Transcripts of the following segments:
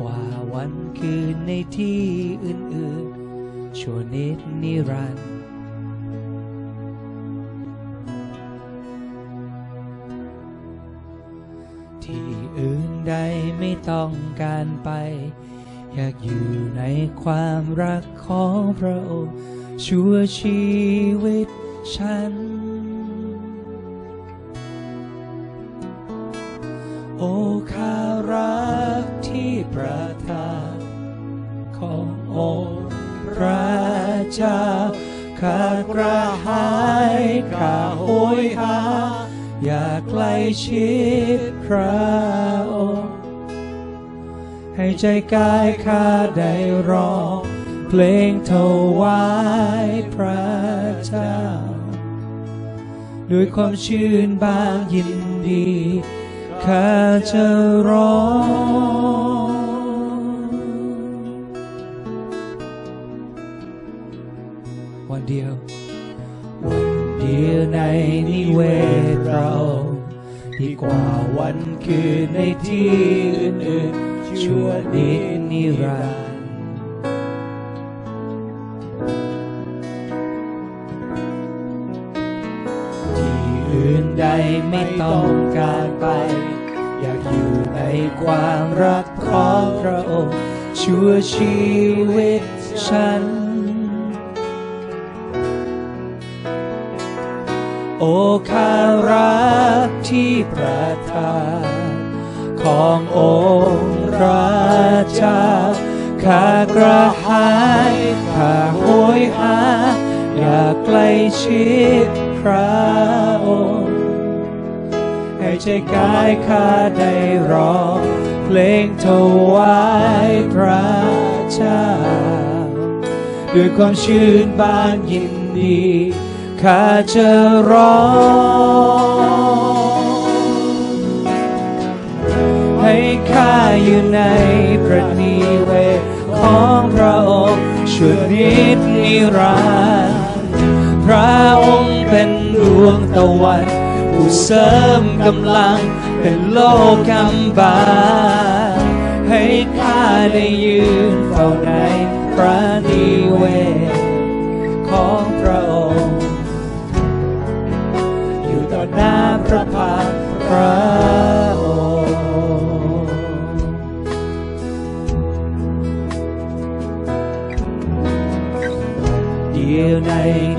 กว่าวันคืนในที่อื่นๆ ชั่วนิดนิรันดร์ที่อื่นใดไม่ต้องการไป อยากอยู่ในความรักของพระองค์ชั่วชีวิตฉัน โอ้ข้ารักที่ ประทานขององค์พระเจ้าข้ากระหายข้าโหยหา อยากใกล้ชิดพระองค์ ให้ใจกายข้าได้ร้อง เพลงถวายพระเจ้า ด้วยความชื่นบานยินดี ข้าจะร้อง เวศเราดีกว่าวันคืนในที่อื่นๆชั่วนิดนิรันดร์ที่อื่นใดไม่ต้องการไป อยากอยู่ในความรักของพระองค์ชั่วชีวิตฉัน โอ้ข้ารักที่ประทานขององค์พระเจ้าข้ากระหายข้าโหยหา อยากใกล้ชิดพระองค์ ให้ใจกายข้าได้ร้องเพลงถวายพระเจ้าด้วยความชื่นบานยินดี ข้าจะร้องให้ข้าอยู่ในพระนิเวศของพระองค์ชั่วนิดนิรันดร์พระองค์เป็นดวงตะวันผู้เสริมกำลังเป็นโลกกำบานให้ข้าได้ยืนเฝ้าในพระนิเวศของ เดียวใน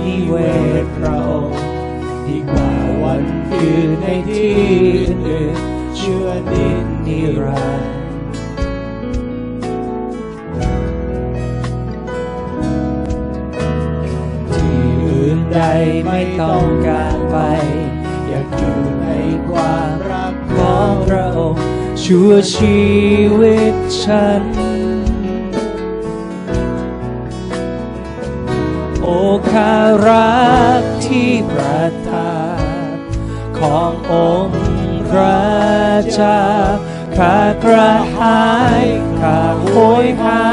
นิเวศพระองค์ดีกว่าวันคืนในที่อื่นๆชั่วนิดนิรันดร์ที่อื่นใดไม่ต้องการไป อยากอยู่ในความรักของพระองค์ชั่วชีวิตฉัน จ้าข้ากระหาย ข้าโหยหา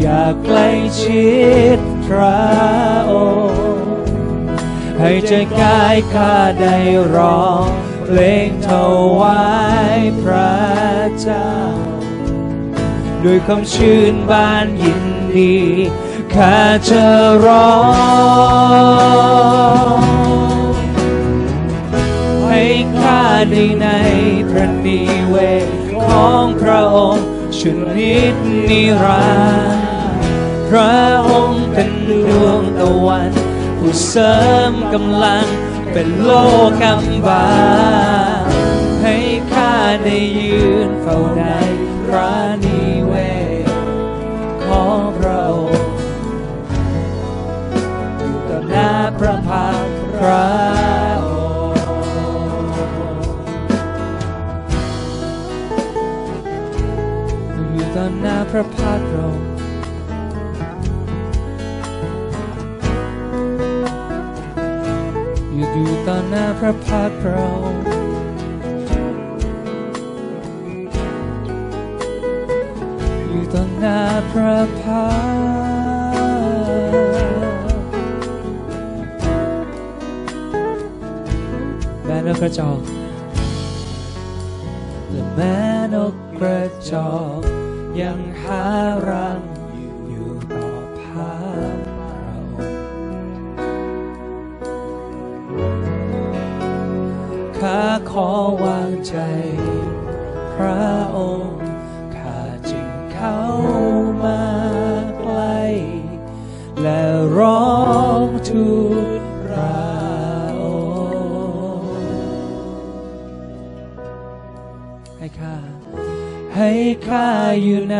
อยากใกล้ชิดพระองค์ ให้ใจกายข้าได้ร้องเพลงถวายพระเจ้า ด้วยความชื่นบานยินดี ข้าจะร้อง ให้ข้าได้ในพระนิเวศของพระองค์ชุนิดนิรันดร์พระองค์เป็นดวงตะวัน ผู้เสริมกำลังเป็นโลกำบาให้ข้าได้ยืนเฝ้าในพ ต่อหน้าพระพักตร์พระองค์อ ยังหารังอยู่ต่อพาเรา ข้าขอวางใจ พระองค์ ข้าจึงเข้ามาใกล้ และร้องทูล ให้ข้าอยู่ใน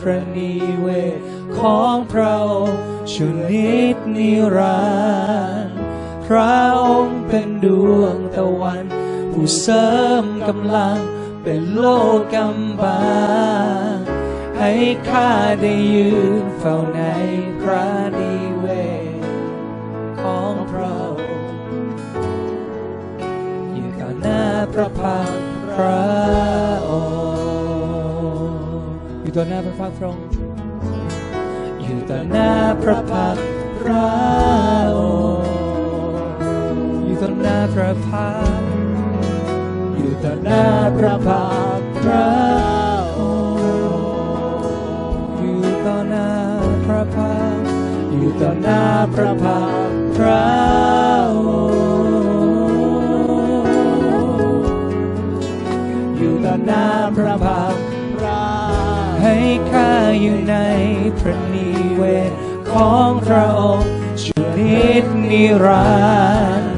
พระนิเวศของพระองค์ชุนิดนิรันดร์พระองค์เป็นดวงตะวัน ผู้เสริมกำลังเป็นโลกกำบังให้ข้าได้ยืนเฝ้าในพระนิเวศของพระองค์ยู่ต่อหน้าพระพักพระองค์ อยู่ต่อหน้าพระพักพระองค์อยู่ต่อหน้าพระพักพระองค์อยู่ต่อหน้าพระพักอยู่ต่อหน้าพระพักพระองค์อยู่ต่อหน้าพระพักอยู่ต่อหน้าพระพักพระองค์อยู่ต่อหน้าพระพัก ให้ข้าอยู่ในพระนิเวศของพระองค์ชุนิดนิรันดร์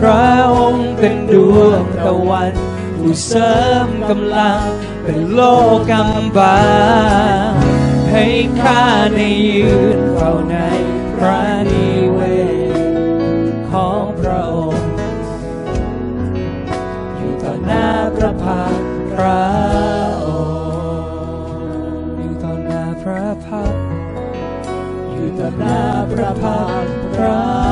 พระองค์เป็นดวงตะวันผู้เสริมกำลังเป็นโลกำบังให้ข้าได้ยืนเฝ้าในพระนิเวศของพระองค์อยู่ต่อหน้าพระพักตร์พระ นาพระพักพระ